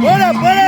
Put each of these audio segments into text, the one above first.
What up?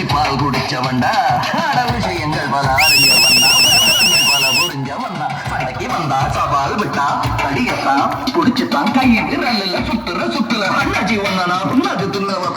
காய்ச்சி பால் குடிச்சவன்டா அட விஷயங்கள் பல அறிஞ்சவன்டா பல புரிஞ்சவன்டா கடைக்கு வந்தா சவால் விட்டா. தடியத்தான் குடிச்சுத்தான் கையிட்டு நல்ல சுத்துற சுத்துல அண்ணாச்சி ஒன்னா புண்ணாக்கு தின்னவன்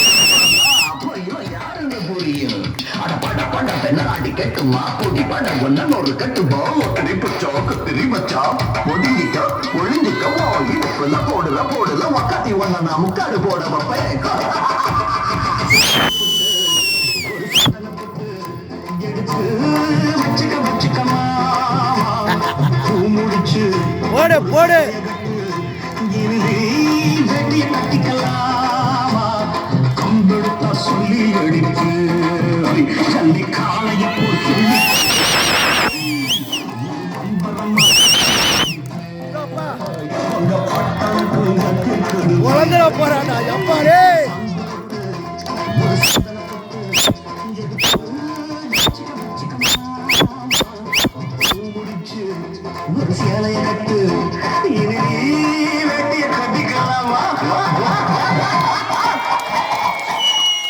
பட பட பெண்ணாடி கட்டுமா கூட்டி பட ஒன்னன் ஒரு கட்டுமா ஒத்திரி பச்சா கத்திரி மச்சா. ஒதுங்கிக்க ஒளிஞ்சிக்க ஓ இடுப்புல போடுல போடுல வக்காத்தி ஒன்ன நான் முக்காடு போட வைப்பேன். போடு போடு. கட்டிக்கலாமா. ஒரு சேலைய கட்டு. இனி